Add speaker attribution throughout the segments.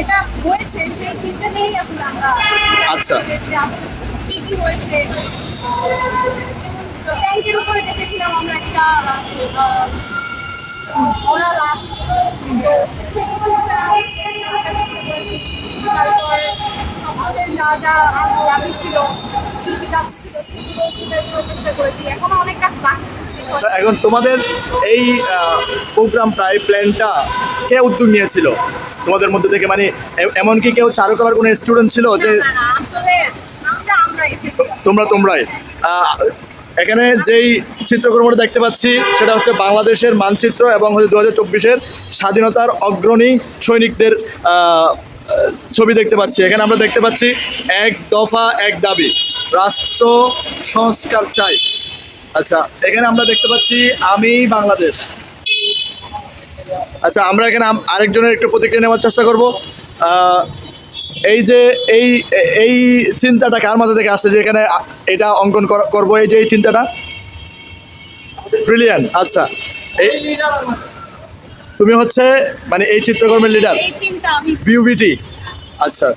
Speaker 1: এটা হয়েছে সেই দিকটা নিয়েই আসলে আমরা
Speaker 2: আচ্ছা।
Speaker 1: কি কি হয়েছে? ট্যাঙ্কের উপরে দেখেছিলাম আমরা একটা ওরা লাশ তারপর আমাদের যা যা দাবি ছিল কি কি করেছি এখনও অনেক কাজ বাকি
Speaker 2: এখন তোমাদের এই প্রোগ্রামটাই প্ল্যানটা কে উদ্যোগ নিয়েছিল? তোমাদের মধ্যে থেকে মানে এ- এমন কি কেউ চারুকলার কোনো স্টুডেন্ট ছিল যে তোমরা তোমরাই। এখানে যেই চিত্রকর্মটা দেখতে পাচ্ছি সেটা হচ্ছে বাংলাদেশের মানচিত্র এবং হচ্ছে দু হাজার চব্বিশের স্বাধীনতার অগ্রণী সৈনিকদের আহ, ছবি দেখতে পাচ্ছি। এখানে আমরা দেখতে পাচ্ছি এক দফা এক দাবি। রাষ্ট্র সংস্কার চাই। আচ্ছা এখানে আমরা দেখতে পাচ্ছি আমি বাংলাদেশ। আচ্ছা আমরা এখানে আরেকজনের একটু প্রতিক্রিয়া নেওয়ার চেষ্টা করব। এই যে এই এই চিন্তাটা কার মাথা থেকে আসছে যে এখানে এটা অঙ্কন কর- করব? এই যে এই চিন্তাটা? ব্রিলিয়ান আচ্ছা। এই তুমি হচ্ছে মানে এই চিত্রকর্মের লিডার বিউবিটি আচ্ছা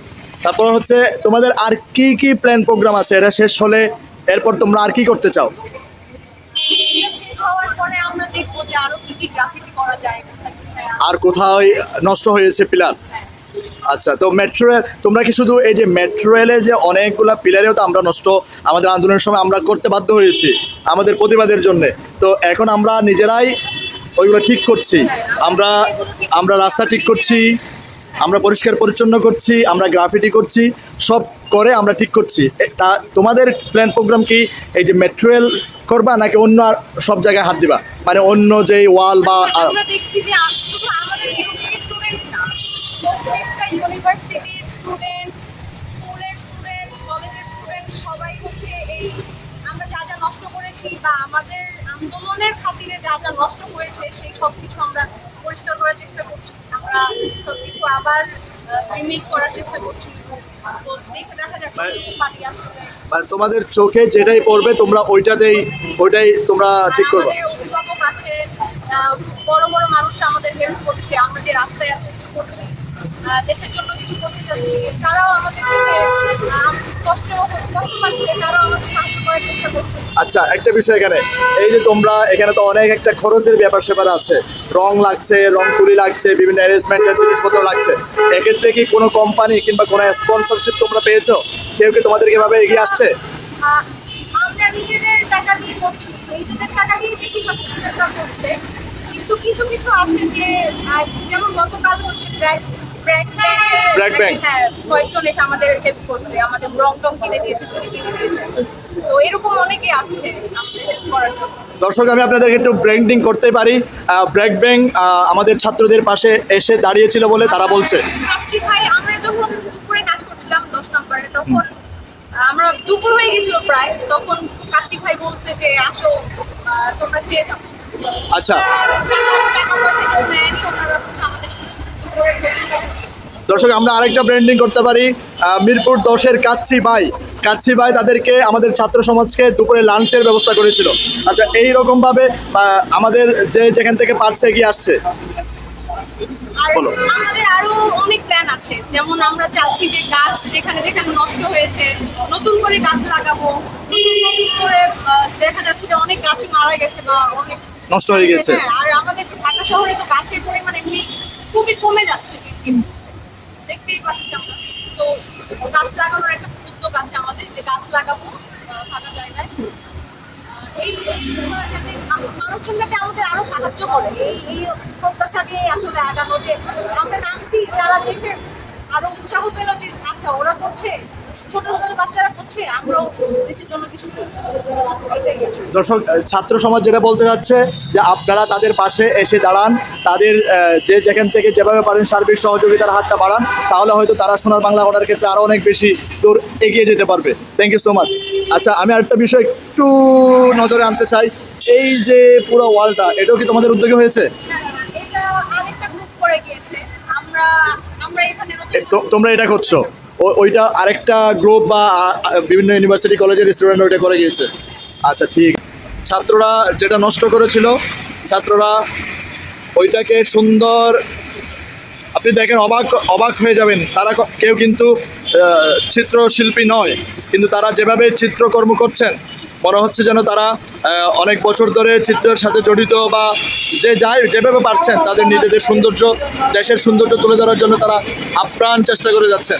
Speaker 2: তারপর হচ্ছে তোমাদের আর কি কি প্ল্যান প্রোগ্রাম আছে? এটা শেষ হলে এরপর তোমরা আর কি করতে চাও?
Speaker 1: আরও কি কি গ্রাফিতি করা যায় কোথায় কোথায় আরো-
Speaker 2: আর কোথায় নষ্ট হয়েছে পিলার। আচ্ছা তো মেট্রো রেল তোমরা কি শুধু এই যে মেট্রো রেলের যে অনেকগুলা পিলারেও তো আমরা নষ্ট, আমাদের আন্দোলনের সময় আমরা করতে বাধ্য হয়েছি, আমাদের প্রতিবাদের জন্য। তো এখন আমরা নিজেরাই ওইগুলো ঠিক করছি। আমরা আমরা রাস্তা ঠিক করছি আমরা পরিষ্কার পরিচ্ছন্ন করছি, আমরা গ্রাফিটি করছি, সব করে আমরা ঠিক করছি। তা তোমাদের প্ল্যান প্রোগ্রাম কি? এই যে মেট্রো রেল করবা নাকি অন্য সব জায়গায় হাত দিবা? মানে অন্য ওয়াল
Speaker 1: যে করেছি বা আমাদের আন্দোলনের খাতিরে যা যা নষ্ট হয়েছে, সেই সব কিছু আমরা পরিষ্কার করার চেষ্টা করছি। আমরা সব কিছু আবার রিমেক করার চেষ্টা করছি।
Speaker 2: তোমাদের চোখে যেটাই পড়বে তোমরা ওইটাতেই ওইটাই তোমরা ঠিক করবে।
Speaker 1: অভিভাবক আছে বড় বড় মানুষ আমাদের হেল্প করছে আমরা যে রাস্তায় এত কিছু করছি। দেশের জন্য কিছু করতে যাচ্ছি তারাও আমাদের কষ্ট কষ্ট পাচ্ছে তারাও আমাদের সাহায্য করার চেষ্টা করছে।
Speaker 2: আচ্ছা একটা বিষয় এখানে। এই যে তোমরা এখানে তো অনেক একটা খরচের ব্যাপার স্যাপার আছে। রং লাগছে রং তুলি লাগছে বিভিন্ন অ্যারেঞ্জমেন্টের জিনিসপত্র লাগছে। এক্ষেত্রে কি কোনো কোম্পানি কিংবা কোনো স্পন্সরশিপ তোমরা পেয়েছ? কেউ কি তোমাদেরকে এভাবে এগিয়ে আসছে?
Speaker 1: আমরা নিজেদের টাকা দিয়ে করছি। নিজেদের টাকা দিয়ে চিকিৎসা করছে। কিন্তু কিছু কিছু আছে যে যেমন গতকাল হচ্ছে ব্র্যাক ব্র্যাক
Speaker 2: Black Bank।
Speaker 1: হ্যাঁ কয়েকজন এসে আমাদের হেল্প করছে। আমাদের রং টং কিনে দিয়েছে তুলি কিনে দিয়েছে। তো এরকম অনেকে আসছে আমাদের হেল্প করার জন্য।
Speaker 2: দর্শক আমি আপনাদেরকে একটু ব্র্যান্ডিং করতে পারি। ব্র্যাক ব্যাংক আমাদের ছাত্রদের পাশে এসে দাঁড়িয়েছিল বলে তারা বলছে।
Speaker 1: ভাই আমরা যখন দুপুরে কাজ করছিলাম দশ নম্বরে তখন আমরা দুপুর হয়ে গেছিল প্রায়। তখন কাচ্চি ভাই বলছে যে আসো তোমরা খেয়ে যাও।
Speaker 2: আচ্ছা।
Speaker 1: টাকা পয়সা কিছু নেয়নি ওনারা হচ্ছে আমাদের দুপুরের ভোজনটা দিয়েছে।
Speaker 2: দর্শক আমরা আরেকটা ব্র্যান্ডিং করতে পারি। মিরপুর দশের কাচ্ছি ভাই কাচ্চি ভাই তাদেরকে আমাদের ছাত্র সমাজকে দুপুরে লাঞ্চের ব্যবস্থা করেছিল। আচ্ছা এই রকমভাবে আমাদের যে যেখান থেকে পারছে এগিয়ে আসছে। বলো।
Speaker 1: আমাদের আরও অনেক প্ল্যান আছে। যেমন আমরা চাচ্ছি যে গাছ যেখানে যেখানে নষ্ট হয়েছে নতুন করে গাছ লাগাবো। নতুন নতুন করে দেখা যাচ্ছে যে অনেক গাছ মারা গেছে বা অনেক
Speaker 2: নষ্ট হয়ে গেছে।
Speaker 1: হ্যাঁ, আর আমাদের ঢাকা শহরে তো গাছের পরিমাণ এমনি খুবই কমে যাচ্ছে। দেখতেই পাচ্ছি আমরা। তো গাছ লাগানোর একটা উদ্যোগ আছে আমাদের যে গাছ লাগাবো ফাঁকা জায়গায়। এই আমাদের আরও সাহায্য করে। এই এই প্রত্যাশা আসলে আগানো যে আমরা নামছি, তারা দেখে আরও উৎসাহ পেল যে আচ্ছা ওরা করছে। ছোট ছোট বাচ্চারা করছে আমরাও দেশের জন্য কিছু করব। এটাই আসলে।
Speaker 2: দর্শক ছাত্র সমাজ যেটা বলতে যাচ্ছে যে আপনারা তাদের পাশে এসে দাঁড়ান তাদের যে যেখান থেকে যেভাবে পারেন সার্বিক সহযোগিতার হাতটা বাড়ান তাহলে হয়তো তারা সোনার বাংলা অর্ডার ক্ষেত্রে আরও অনেক বেশি দূর এগিয়ে যেতে পারবে। থ্যাংক ইউ সো মাচ আচ্ছা আমি আরেকটা বিষয় একটু নজরে আনতে চাই। এই যে পুরো ওয়ালটা এটাও কি তোমাদের উদ্যোগে হয়েছে? তোমরা এটা করছ? ওইটা আরেকটা গ্রুপ বা বিভিন্ন ইউনিভার্সিটি কলেজের স্টুডেন্ট ওইটা করে গিয়েছে। আচ্ছা ঠিক। ছাত্ররা যেটা নষ্ট করেছিল ছাত্ররা ওইটাকে সুন্দর আপনি দেখেন অবাক অবাক হয়ে যাবেন। তারা কেউ কিন্তু চিত্রশিল্পী নয়, কিন্তু তারা যেভাবে চিত্রকর্ম করছেন, মনে হচ্ছে যেন তারা অনেক বছর ধরে চিত্রের সাথে জড়িত বা যে যায় যেভাবে পারছেন, তাদের নিজেদের সৌন্দর্য, দেশের সৌন্দর্য তুলে ধরার জন্য তারা আপ্রাণ চেষ্টা করে যাচ্ছেন।